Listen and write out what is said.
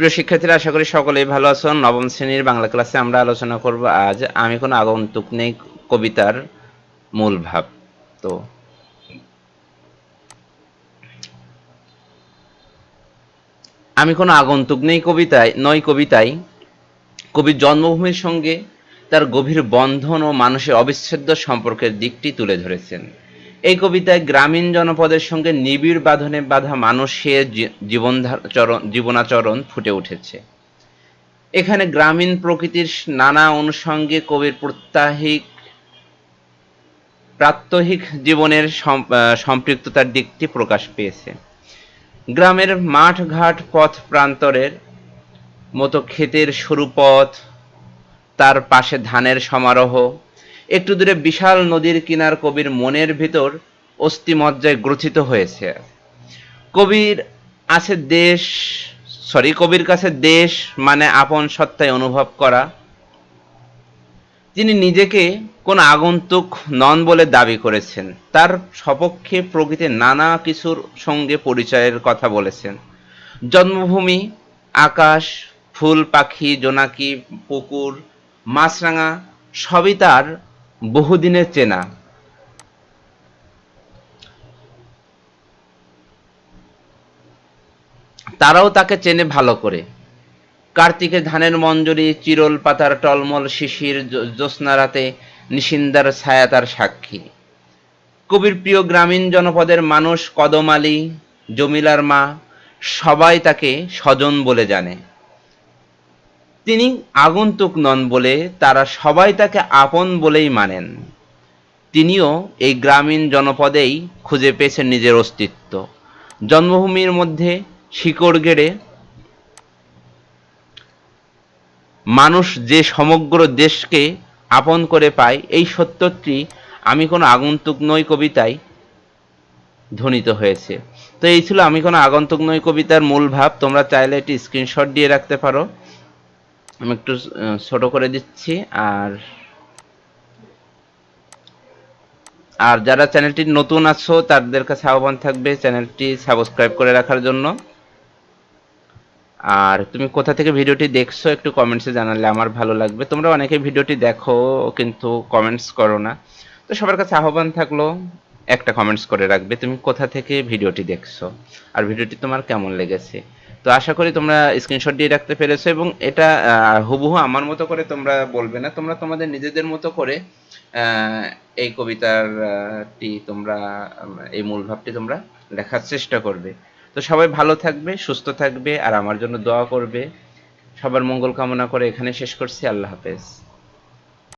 প্রিয় শিক্ষার্থীরা, আশা করি সকলেই ভালো আছো নবম শ্রেণির বাংলা ক্লাসে আমরা আলোচনা করব আজ। আমি কোনো আগন্তুক নেই, কবিতার মূল ভাব। তো আমি কোনো আগন্তুক নেই কবিতায় নয় কবিতায়। কবির জন্মভূমির সঙ্গে তার গভীর বন্ধন ও মানুষের অবিচ্ছেদ্য সম্পর্কের দিকটি তুলে ধরেছেন। এই কবিতায় গ্রামীণ জনপদের সঙ্গে নিবিড় বাঁধনে বাঁধা মানুষের জী- জীবনধাচরণ জীবনাচরণ ফুটে উঠেছে। এখানে গ্রামীণ প্রকৃতির নানা অনুষঙ্গে কবির প্রত্যাহিক, প্রাত্যহিক জীবনের সম্পৃক্ততার দিকটি প্রকাশ পেয়েছে। গ্রামের মাঠ ঘাট পথ প্রান্তরের মতো ক্ষেতের সরু পথ, তার পাশে ধানের সমারোহ একটু দূরে বিশাল নদীর কিনার কবির মনের ভিতর অস্থিমজ্জায় গ্রথিত হয়েছে। কবির আছে দেশ সরি কবির কাছে দেশ মানে আপন সত্তায় অনুভব করা। তিনি নিজেকে কোন আগন্তুক নন বলে দাবি করেছেন। তার সপক্ষে প্রকৃতির নানা কিছুর সঙ্গে পরিচয়ের কথা বলেছেন। জন্মভূমি, আকাশ, ফুল, পাখি, জোনাকি, পুকুর, মাছরাঙা, সবই তার বহুদিনের চেনা। তারাও তাকে চেনে ভালো করে। কার্তিকে ধানের মঞ্জরি, চিরল পাতার টলমল শিশির জ্যো- জ্যোৎস্না রাতে নিশিন্দার ছায়া তার সাক্ষী। কবির প্রিয় গ্রামীণ জনপদের মানুষ কদমালি জমিলার মা, সবাই তাকে স্বজন বলে জানে। তিনি আগন্তুক নন বলে তারা সবাই তাকে আপন বলেই মানেন। তিনিও এই গ্রামীণ জনপদেই খুঁজে পেয়েছেন নিজের অস্তিত্ব। জন্মভূমির মধ্যে শিকড় গেড়ে মানুষ যে সমগ্র দেশকে আপন করে পায়, এই সত্যটি আমি কোনো আগন্তুক নই কবিতায় ধ্বনিত হয়েছে। তো এই ছিল আমি কোনো আগন্তুক নই কবিতার মূল ভাব। তোমরা চাইলে এটি স্ক্রিনশট দিয়ে রাখতে পারো। আমি একটু ছোট করে দিচ্ছি আর আর যারা চ্যানেলটি নতুন আছো, তাদের কাছে আহ্বান থাকবে চ্যানেলটি সাবস্ক্রাইব করে রাখার জন্য। আর তুমি কোথা থেকে ভিডিওটি দেখছ, একটু কমেন্টসে জানালে আমার ভালো লাগবে। তোমরা অনেকে ভিডিওটি দেখো, কিন্তু কমেন্টস করো না। তো সবার কাছে আহ্বান থাকল, একটা কমেন্টস করে রাখবে, তুমি কোথা থেকে ভিডিওটি দেখছ? আর ভিডিওটি তোমার কেমন লেগেছে? তো আশা করি তোমরা স্ক্রিনশট দিয়ে রাখতে পেরেছ এবং এটা হুবহু আমার মতো করে তোমরা বলবে না। তোমরা তোমাদের নিজেদের মতো করে এই কবিতার টি তোমরা এই মূল ভাবটি তোমরা লেখার চেষ্টা করবে। তো সবাই ভালো থাকবে, সুস্থ থাকবে, আর আমার জন্য দোয়া করবে। সবার মঙ্গল কামনা করে এখানে শেষ করছি। আল্লাহ হাফেজ।